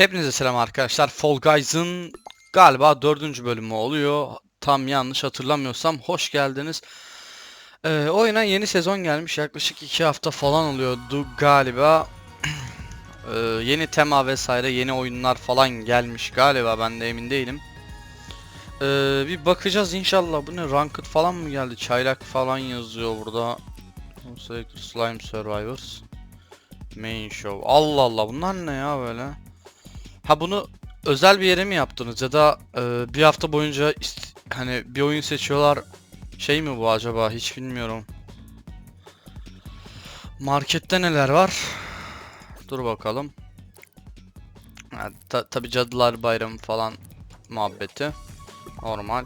Hepinize selam arkadaşlar. Fall Guys'ın galiba dördüncü bölümü oluyor. Tam yanlış hatırlamıyorsam hoş geldiniz. Ee, oyuna yeni sezon gelmiş. Yaklaşık iki hafta falan oluyordu galiba. Ee, yeni tema vesaire yeni oyunlar falan gelmiş galiba ben de emin değilim. Ee, bir bakacağız inşallah. Bu ne ranked falan mı geldi? Çaylak falan yazıyor burada. Slime Survivors. Main Show. Allah Allah bunlar ne ya böyle? Ha bunu özel bir yere mi yaptınız ya da e, bir hafta boyunca hani bir oyun seçiyorlar şey mi bu acaba hiç bilmiyorum. Markette neler var? Dur bakalım. Ha, ta tabi Cadılar Bayramı falan muhabbeti. Normal.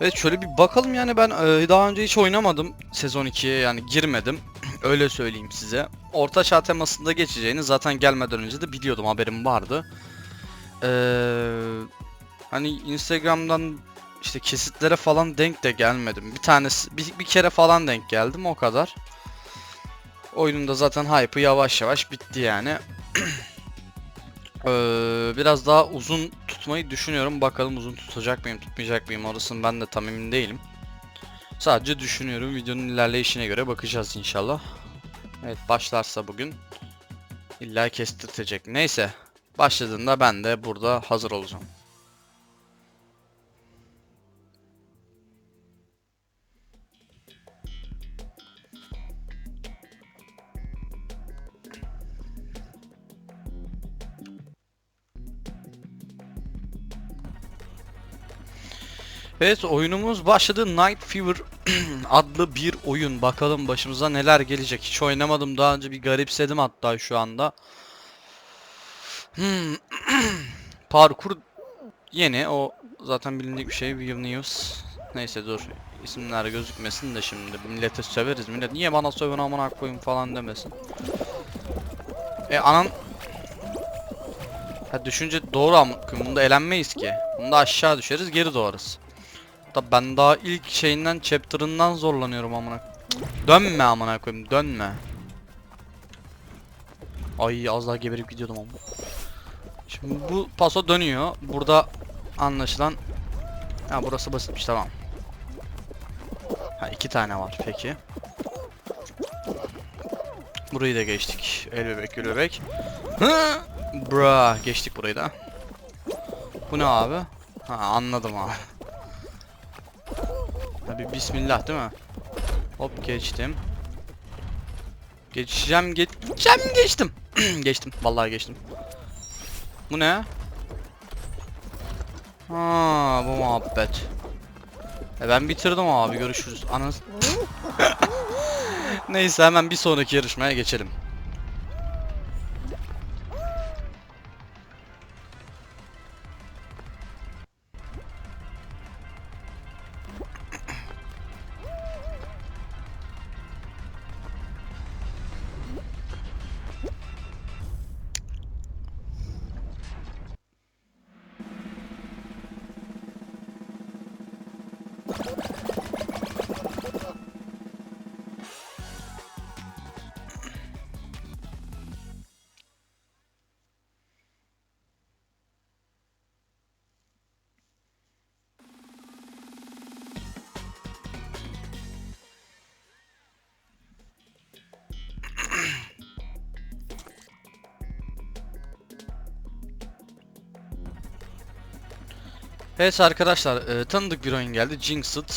Evet şöyle bir bakalım yani ben e, daha önce hiç oynamadım sezon 2'ye yani girmedim. Öyle söyleyeyim size. Orta çağ temasında geçeceğini zaten gelmeden önce de biliyordum haberim vardı. Ee, hani Instagram'dan işte kesitlere falan denk de gelmedim. Bir tanesi bir, bir kere falan denk geldim o kadar. Oyunun da zaten hype'ı yavaş yavaş bitti yani. Ee, biraz daha uzun tutmayı düşünüyorum. Bakalım uzun tutacak mıyım, tutmayacak mıyım orasını ben de tam emin değilim. Sadece düşünüyorum. Videonun ilerleyişine göre bakacağız inşallah. Evet başlarsa bugün illa kestirtecek. Neyse başladığında ben de burada hazır olacağım. Evet oyunumuz başladı. Night Fever adlı bir oyun. Bakalım başımıza neler gelecek. Hiç oynamadım daha önce bir garipsedim hatta şu anda. Hmm. Parkur yeni o zaten bilindik bir şey. View News. Neyse dur isimler gözükmesin de şimdi millete söveriz. Millet niye bana sövün amına koyun falan demesin. E anan Ha düşünce doğru ama bunda elenmeyiz ki. Bunda aşağı düşeriz geri doğarız. Da ben daha ilk şeyinden chapter'ından zorlanıyorum amına. Dönme amına koyayım dönme. Ay az daha geberip gidiyordum ama. Şimdi bu paso dönüyor. Burada anlaşılan Ha burası basitmiş tamam. Ha iki tane var peki. Burayı da geçtik. El bebek gül bebek. Hı! Bra geçtik burayı da. Bu ne abi? Ha anladım abi. Tabi bismillah değil mi? Hop geçtim. Geçeceğim geçeceğim geçtim. geçtim vallahi geçtim. Bu ne? Ha bu muhabbet. E ben bitirdim abi görüşürüz. Anas. Neyse hemen bir sonraki yarışmaya geçelim. Evet arkadaşlar e, tanıdık bir oyun geldi Jinxed.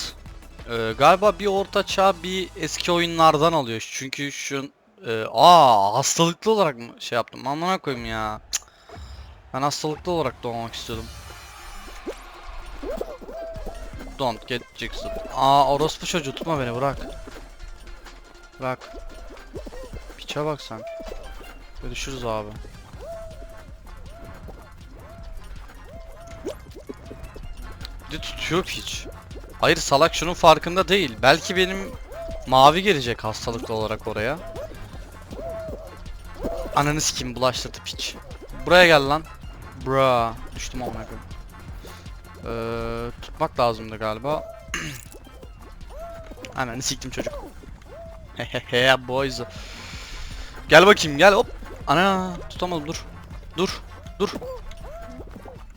E, galiba bir orta çağ bir eski oyunlardan alıyor. Çünkü şu e, aa hastalıklı olarak mı şey yaptım? Amına koyayım ya. Ben hastalıklı olarak doğmak istiyordum. Don't get Jinxed. Aa orospu çocuğu tutma beni bırak. Bırak. Piçe bak sen. Görüşürüz abi. De tutuyor piç. Hayır salak şunun farkında değil. Belki benim mavi gelecek hastalıklı olarak oraya. Ananı sikim bulaştırdı piç. Buraya gel lan. Bra. Düştüm amına koyayım. Ee, tutmak lazımdı galiba. Ananı siktim çocuk. Hehehe boys. Gel bakayım gel hop. Ana tutamadım dur. Dur. Dur.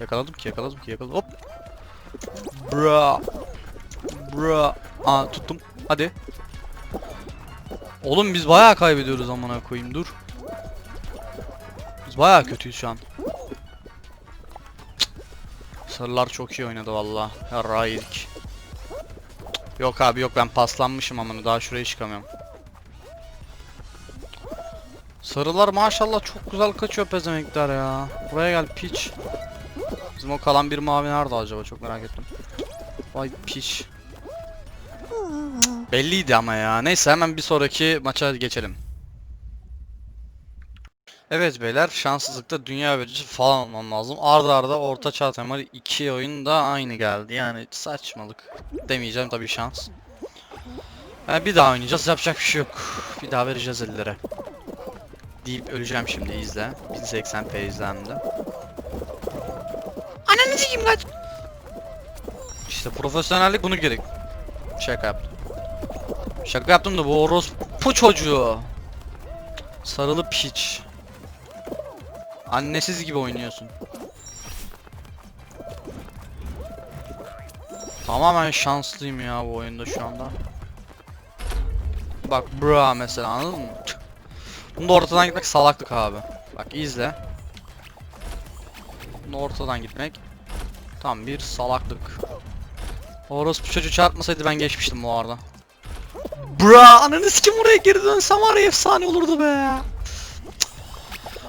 Yakaladım ki yakaladım ki yakaladım. Hop. Bra. Bra. Aa tuttum. Hadi. Oğlum biz bayağı kaybediyoruz amına koyayım dur. Biz bayağı kötüyüz şu an. Sarılar çok iyi oynadı valla. Yarrağı yedik. Yok abi yok ben paslanmışım amına daha şuraya çıkamıyorum. Sarılar maşallah çok güzel kaçıyor pezemekler ya. Buraya gel piç. Bizim o kalan bir mavi nerede acaba çok merak ettim. Vay piç. Belliydi ama ya. Neyse hemen bir sonraki maça geçelim. Evet beyler şanssızlıkta dünya birincisi falan olmam lazım. Arda arda orta çağ temalı iki oyun da aynı geldi. Yani saçmalık demeyeceğim tabii şans. Yani bir daha oynayacağız yapacak bir şey yok. Bir daha vereceğiz ellere. Deyip öleceğim şimdi izle. 1080p izlemde. Ananı sikeyim kaç. İşte profesyonellik bunu gerek. Şaka yaptım. Şaka yaptım da bu orospu çocuğu. Sarılı piç. Annesiz gibi oynuyorsun. Tamamen şanslıyım ya bu oyunda şu anda. Bak bra mesela anladın mı? Bunda ortadan gitmek salaklık abi. Bak izle. Bunda ortadan gitmek tam bir salaklık. Orospu çocuğu çarpmasaydı ben geçmiştim bu arada. Bra ananı sikim oraya geri dönsem var ya efsane olurdu be. Cık.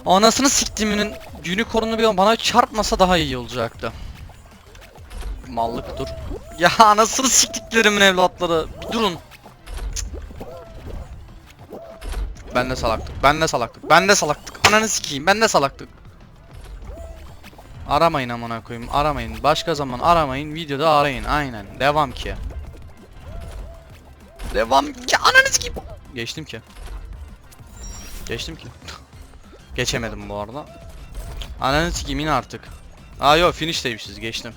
Anasını siktiminin unicorn'u bir bana çarpmasa daha iyi olacaktı. Mallık dur. Ya anasını siktiklerimin evlatları. Bir durun. Ben de salaktık. Ben de salaktık. Ben de salaktık. Ananı sikeyim. Ben de salaktık. Aramayın amına koyayım. Aramayın. Başka zaman aramayın. Videoda arayın. Aynen. Devam ki. Devam ki. Ananı sikeyim. Geçtim ki. Geçtim ki. Geçemedim bu arada. Ananı sikeyim in artık. Aa yok finishteymişiz geçtim.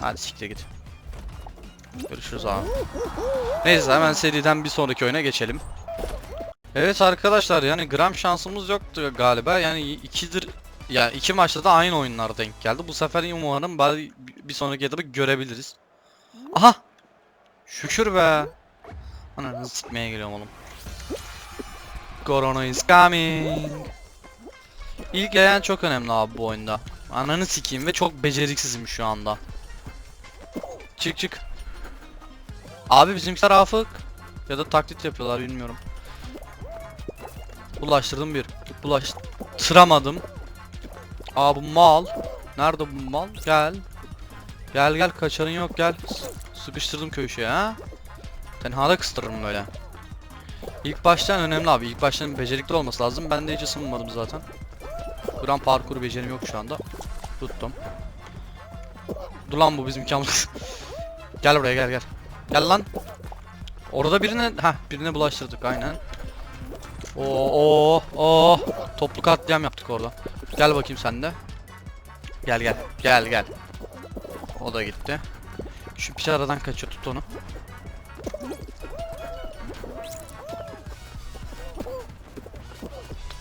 Hadi siktir git. Görüşürüz abi. Neyse hemen seriden bir sonraki oyuna geçelim. Evet arkadaşlar yani gram şansımız yoktu galiba. Yani ikidir yani iki maçta da aynı oyunlar denk geldi. Bu sefer umarım bari bir sonraki etabı görebiliriz. Aha! Şükür be. Ananı sikmeye geliyorum oğlum. Corona is coming. İlk yayan çok önemli abi bu oyunda. Ananı sikeyim ve çok beceriksizim şu anda. Çık çık. Abi bizimkiler afık. Ya da taklit yapıyorlar bilmiyorum. Bulaştırdım bir. Bulaştıramadım. Aa bu mal. Nerede bu mal? Gel. Gel gel kaçarın yok gel. Sıkıştırdım köşeye ha. Tenhada kıstırırım böyle. İlk baştan önemli abi. İlk baştan becerikli olması lazım. Ben de hiç ısınmadım zaten. Gram parkur becerim yok şu anda. Tuttum. Dur lan bu bizim kamlık. gel buraya gel gel. Gel lan. Orada birine ha birine bulaştırdık aynen. Oo oo oo toplu katliam yaptık orada. Gel bakayım sen de. Gel gel. Gel gel. O da gitti. Şu piç aradan kaçıyor tut onu.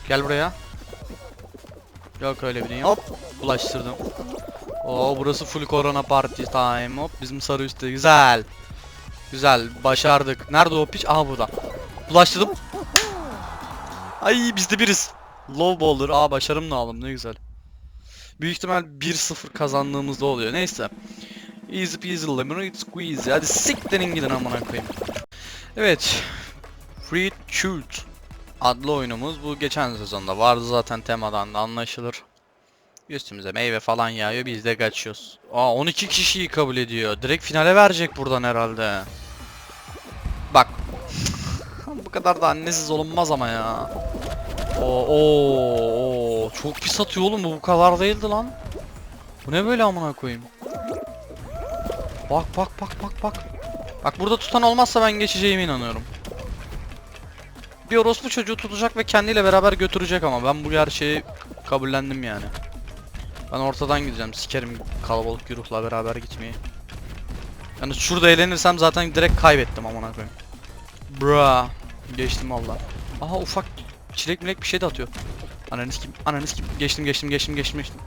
Gel buraya. Yok öyle bir dünya. Hop bulaştırdım. Oo burası full corona party time. Hop bizim sarı üstte güzel. Güzel başardık. Nerede o piç? Aha burada. Bulaştırdım. Ay biz de biriz. Low bowler. Aa başarımla aldım ne güzel. Büyük ihtimal 1-0 kazandığımızda oluyor. Neyse. Easy peasy lemon squeeze. Hadi siktirin gidin amına koyayım. Evet. Free Shoot adlı oyunumuz bu geçen sezonda vardı zaten temadan da anlaşılır. Üstümüze meyve falan yağıyor biz de kaçıyoruz. Aa 12 kişiyi kabul ediyor. Direkt finale verecek buradan herhalde. Bak. Kadar da annesiz olunmaz ama ya. Oo, oo, oo, çok pis atıyor oğlum bu bu kadar değildi lan. Bu ne böyle amına koyayım? Bak bak bak bak bak. Bak burada tutan olmazsa ben geçeceğime inanıyorum. Bir orospu çocuğu tutacak ve kendiyle beraber götürecek ama ben bu gerçeği kabullendim yani. Ben ortadan gideceğim. Sikerim kalabalık güruhla beraber gitmeyi. Yani şurada eğlenirsem zaten direkt kaybettim amına koyayım. Bra. Geçtim valla. Aha ufak çilek milek bir şey de atıyor. Ananı kim? Ananı kim? Geçtim geçtim geçtim geçtim geçtim.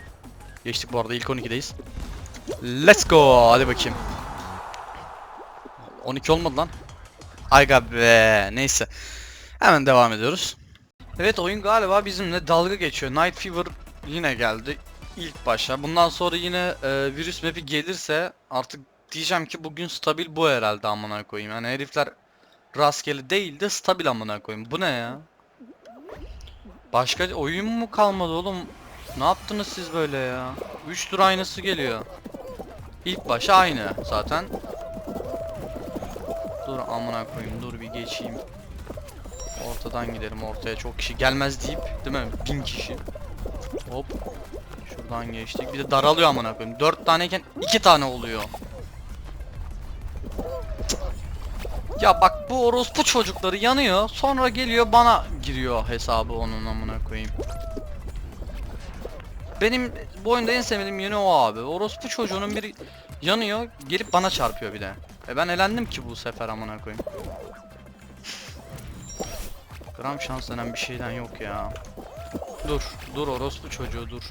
Geçtik bu arada ilk 12'deyiz. Let's go. Hadi bakayım. 12 olmadı lan. Ayga be. Neyse. Hemen devam ediyoruz. Evet oyun galiba bizimle dalga geçiyor. Night Fever yine geldi. ilk başa. Bundan sonra yine e, virüs map'i gelirse artık diyeceğim ki bugün stabil bu herhalde amına koyayım. Yani herifler rastgele değil de stabil amına koyayım. Bu ne ya? Başka oyun mu kalmadı oğlum? Ne yaptınız siz böyle ya? 3 tur aynısı geliyor. İlk başa aynı zaten. Dur amına koyayım dur bir geçeyim. Ortadan gidelim ortaya çok kişi gelmez deyip değil mi? Bin kişi. Hop. Şuradan geçtik. Bir de daralıyor amına koyayım. 4 taneyken 2 tane oluyor. Ya bak bu orospu çocukları yanıyor. Sonra geliyor bana giriyor hesabı onun amına koyayım. Benim bu oyunda en sevmediğim yönü o abi. Orospu çocuğunun biri yanıyor, gelip bana çarpıyor bir de. E ben elendim ki bu sefer amına koyayım. Gram şans denen bir şeyden yok ya. Dur, dur orospu çocuğu dur.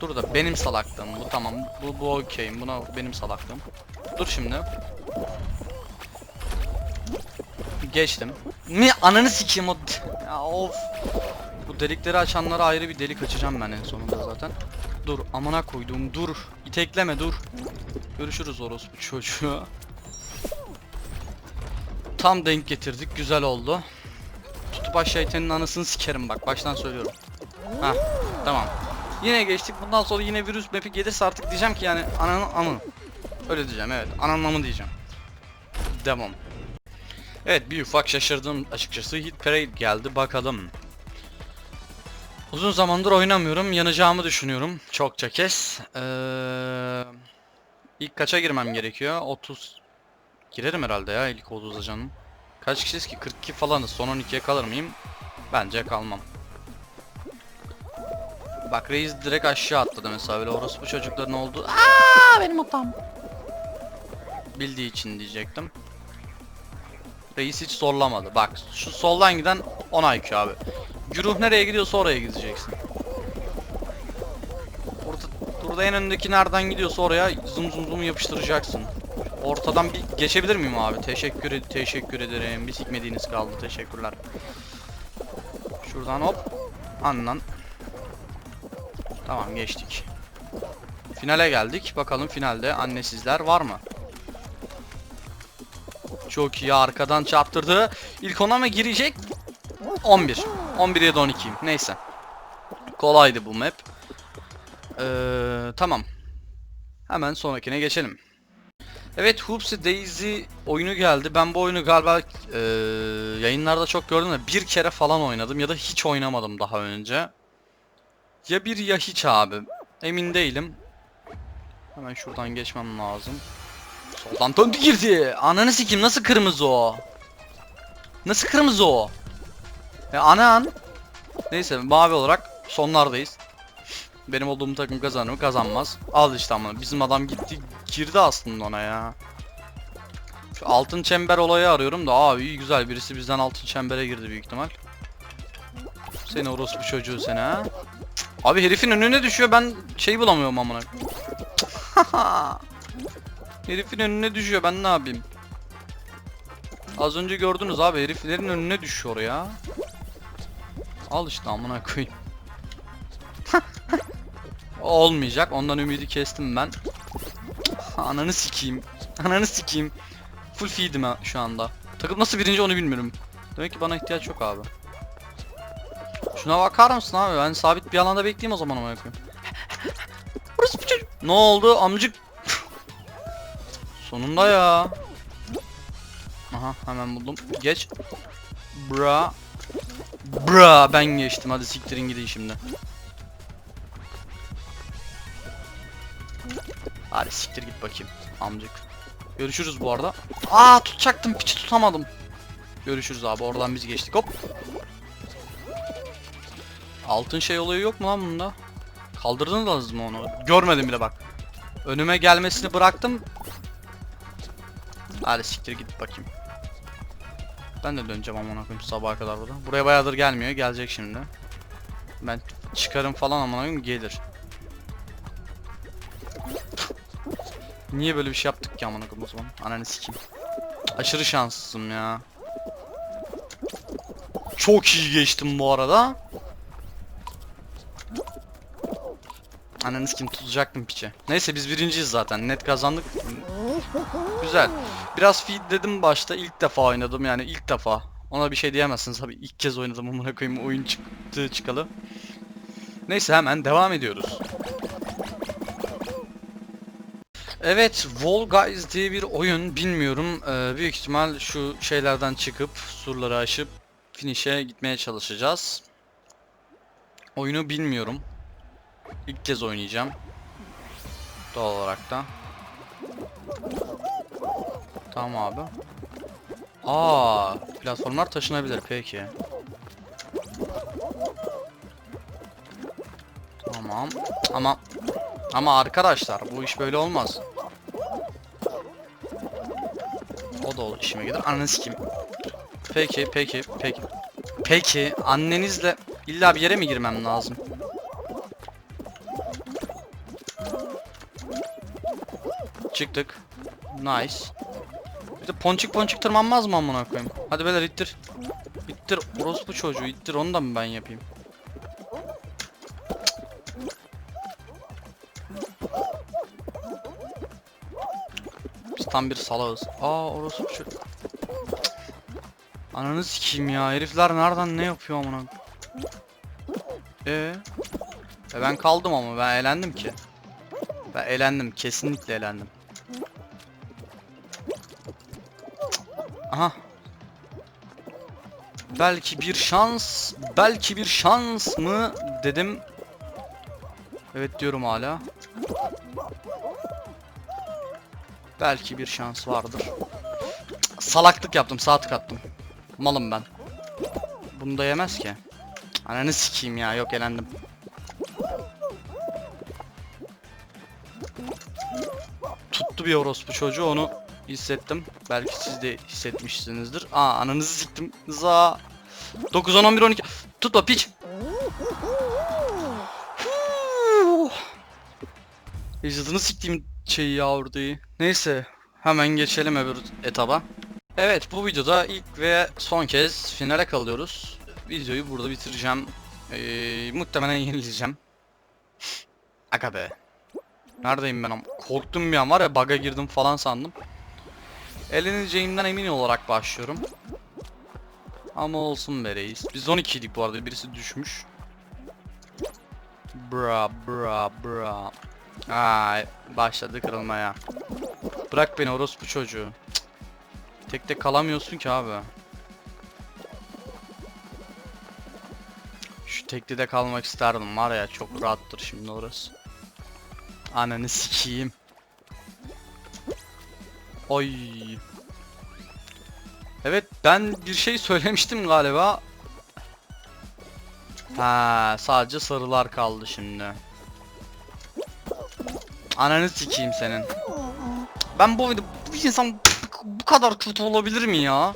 Dur da benim salaklığım bu tamam. Bu bu okeyim. Buna benim salaklığım. Dur şimdi. Geçtim. Ne ananı sikeyim o ya of. Bu delikleri açanlara ayrı bir delik açacağım ben en sonunda zaten. Dur amına koyduğum dur. İtekleme dur. Görüşürüz orospu çocuğu. Tam denk getirdik. Güzel oldu. Tutup aşağı itenin anasını sikerim bak. Baştan söylüyorum. Ha tamam. Yine geçtik. Bundan sonra yine virüs map'i gelirse artık diyeceğim ki yani ananın amı. Öyle diyeceğim evet. Ananın amı diyeceğim. Devam. Evet bir ufak şaşırdım açıkçası. Hit Parade geldi bakalım. Uzun zamandır oynamıyorum. Yanacağımı düşünüyorum. Çokça kez. Ee, ilk kaça girmem gerekiyor? 30. Girerim herhalde ya ilk 30'a canım. Kaç kişiyiz ki? 42 falanız. Son 12'ye kalır mıyım? Bence kalmam. Bak reis direkt aşağı atladı mesela böyle orospu çocukların oldu. Aa benim hatam. Bildiği için diyecektim. Reis hiç zorlamadı. Bak şu soldan giden 10 IQ abi. Güruh nereye gidiyorsa oraya gideceksin. Burada, burada en öndeki nereden gidiyorsa oraya zoom zoom zoom yapıştıracaksın. Ortadan bir geçebilir miyim abi? Teşekkür teşekkür ederim. Bir sikmediğiniz kaldı. Teşekkürler. Şuradan hop. Anlan. Tamam geçtik. Finale geldik. Bakalım finalde annesizler var mı? Çok iyi arkadan çarptırdı. İlk ona mı girecek? 11. 11 ya da 12'yim. Neyse. Kolaydı bu map. Ee, tamam. Hemen sonrakine geçelim. Evet Hoopsy Daisy oyunu geldi. Ben bu oyunu galiba ee, yayınlarda çok gördüm de bir kere falan oynadım ya da hiç oynamadım daha önce. Ya bir ya hiç abi. Emin değilim. Hemen şuradan geçmem lazım. Soldan döndü girdi. Ananı sikim nasıl kırmızı o? Nasıl kırmızı o? E anan. Neyse mavi olarak sonlardayız. Benim olduğum takım kazanır mı? Kazanmaz. Al işte ama bizim adam gitti girdi aslında ona ya. Şu altın çember olayı arıyorum da iyi güzel birisi bizden altın çembere girdi büyük ihtimal. Seni orospu çocuğu seni ha. Abi herifin önüne düşüyor ben şey bulamıyorum amına. Herifin önüne düşüyor ben ne yapayım? Az önce gördünüz abi heriflerin önüne düşüyor ya. Al işte amına koyayım. Olmayacak. Ondan ümidi kestim ben. Ananı sikeyim. Ananı sikeyim. Full feed'im şu anda. Takım nasıl birinci onu bilmiyorum. Demek ki bana ihtiyaç yok abi. Şuna bakar mısın abi? Ben sabit bir alanda bekleyeyim o zaman amına koyayım. Burası bir çocuk. Ne oldu amcık? Sonunda ya. Aha hemen buldum. Geç. Bra. Bra ben geçtim. Hadi siktirin gidin şimdi. Hadi siktir git bakayım amcık. Görüşürüz bu arada. Aa tutacaktım piçi tutamadım. Görüşürüz abi oradan biz geçtik hop. Altın şey olayı yok mu lan bunda? Kaldırdınız mı onu? Görmedim bile bak. Önüme gelmesini bıraktım. Hadi siktir git bakayım. Ben de döneceğim amına koyayım sabaha kadar burada. Buraya bayağıdır gelmiyor. Gelecek şimdi. Ben çıkarım falan amına koyayım gelir. Niye böyle bir şey yaptık ki amına koyayım o zaman? Ananı sikeyim. Aşırı şanssızım ya. Çok iyi geçtim bu arada. Ananı sikeyim tutacaktım piçe. Neyse biz birinciyiz zaten. Net kazandık. Güzel. Biraz feedledim başta. ilk defa oynadım yani ilk defa. Ona bir şey diyemezsiniz tabii ilk kez oynadım amına koyayım oyun çıktı çıkalı. Neyse hemen devam ediyoruz. Evet, Wall Guys diye bir oyun bilmiyorum. Ee, büyük ihtimal şu şeylerden çıkıp surları aşıp finish'e gitmeye çalışacağız. Oyunu bilmiyorum. İlk kez oynayacağım. Doğal olarak da. Tamam abi. Aa, platformlar taşınabilir peki. Tamam. Ama ama arkadaşlar bu iş böyle olmaz. O da olur işime gelir. Ananı sikeyim. Peki, peki, peki. Peki, annenizle illa bir yere mi girmem lazım? Çıktık. Nice. Bir de ponçik ponçik tırmanmaz mı amına koyayım? Hadi beyler ittir. İttir orospu çocuğu ittir onu da mı ben yapayım? Biz tam bir salağız. Aa orospu çocuğu. Ananı sikeyim ya herifler nereden ne yapıyor amına? Ee? E ben kaldım ama ben eğlendim ki. Ben eğlendim kesinlikle eğlendim. Belki bir şans, belki bir şans mı dedim. Evet diyorum hala. Belki bir şans vardır. Cık, Salaklık yaptım, sağ tık attım. Malım ben. Bunu da yemez ki. Ananı sikeyim ya, yok elendim. Tuttu bir orospu çocuğu onu hissettim. Belki siz de hissetmişsinizdir. Aa ananızı siktim. Za. 9 10 11 12. Tutma piç. Ecdadını siktiğim şeyi ya oradayı. Neyse hemen geçelim öbür etaba. Evet bu videoda ilk ve son kez finale kalıyoruz. Videoyu burada bitireceğim. Ee, muhtemelen yenileceğim. Aga be. Neredeyim ben? Korktum bir an var ya bug'a girdim falan sandım. Eleneceğimden emin olarak başlıyorum. Ama olsun be reis. Biz 12'ydik bu arada birisi düşmüş. Bra bra bra. Ay başladı kırılmaya. Bırak beni orospu çocuğu. Cık. Tek tek kalamıyorsun ki abi. Şu teklide kalmak isterdim var ya çok rahattır şimdi orası. Ananı sikeyim. Oy. Evet ben bir şey söylemiştim galiba. Ha sadece sarılar kaldı şimdi. Ananı sikeyim senin. Ben bu bu insan bu kadar kötü olabilir mi ya?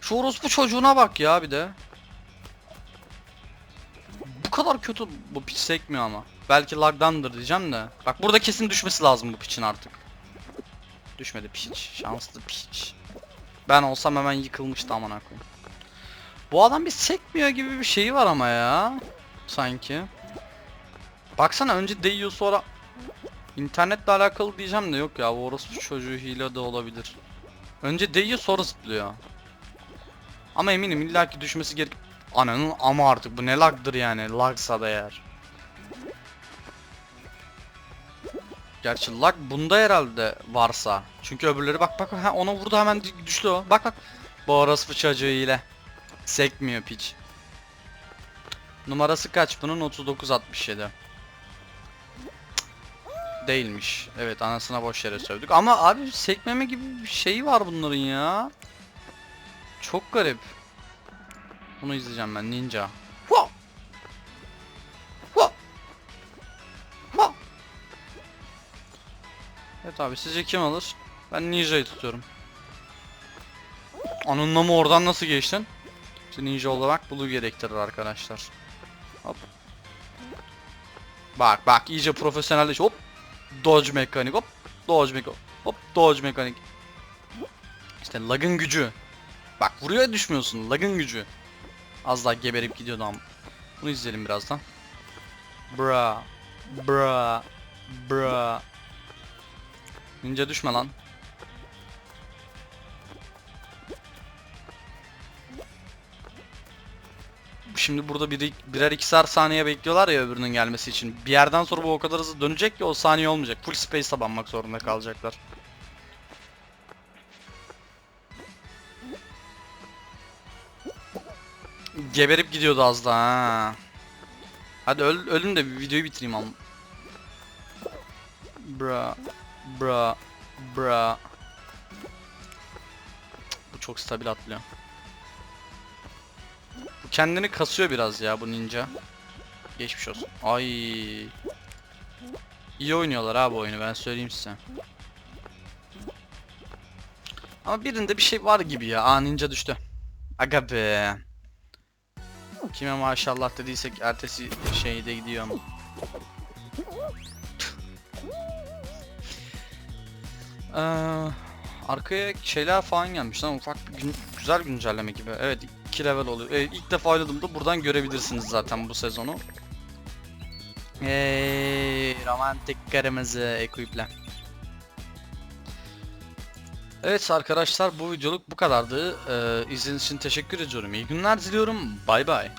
Şu orospu çocuğuna bak ya bir de. Bu kadar kötü bu piç sekmiyor ama. Belki lagdandır diyeceğim de. Bak burada kesin düşmesi lazım bu piçin artık. Düşmedi piç. Şanslı piç. Ben olsam hemen yıkılmıştı amına koyayım. Bu adam bir sekmiyor gibi bir şeyi var ama ya. Sanki. Baksana önce değiyor sonra internetle alakalı diyeceğim de yok ya bu orospu çocuğu hile de olabilir. Önce değiyor sonra zıplıyor. Ama eminim illaki düşmesi gerek. Ananın ama artık bu ne lagdır yani lagsa da eğer. Gerçi lag bunda herhalde varsa. Çünkü öbürleri bak bak ha ona vurdu hemen dü- düştü o. Bak bak. Bu orospu çocuğu ile. Sekmiyor piç. Numarası kaç bunun? 3967. Değilmiş. Evet anasına boş yere sövdük. Ama abi sekmeme gibi bir şey var bunların ya. Çok garip. Bunu izleyeceğim ben ninja. Evet abi sizce kim alır? Ben ninja'yı tutuyorum. Anınla mı oradan nasıl geçtin? İşte ninja olarak bunu gerektirir arkadaşlar. Hop. Bak bak iyice profesyonelleş. Hop. Dodge mekanik hop. Dodge mekanik. Hop dodge mekanik. İşte lagın gücü. Bak vuruyor düşmüyorsun. Lagın gücü. Az daha geberip gidiyordu ama. Bunu izleyelim birazdan. Bra. Bra. Bra. Ninja düşme lan. Şimdi burada biri, birer ikişer saniye bekliyorlar ya öbürünün gelmesi için. Bir yerden sonra bu o kadar hızlı dönecek ki o saniye olmayacak. Full space'e banmak zorunda kalacaklar. Geberip gidiyordu az daha ha. Hadi öl, ölün de bir videoyu bitireyim ama. Bra. Bra. Bra. Bu çok stabil atlıyor. Bu kendini kasıyor biraz ya bu ninja. Geçmiş olsun. Ay. İyi oynuyorlar abi oyunu ben söyleyeyim size. Ama birinde bir şey var gibi ya. Aa ninja düştü. Aga be. Kime maşallah dediysek ertesi şeyde gidiyor ama. Ee, arkaya şeyler falan gelmiş lan ufak bir gün, güzel güncelleme gibi. Evet 2 level oluyor. Ee, ilk defa oynadığımda buradan görebilirsiniz zaten bu sezonu. Hey, romantik kırmızı equiple. Evet arkadaşlar bu videoluk bu kadardı. Ee, izlediğiniz için teşekkür ediyorum. İyi günler diliyorum. Bay bay.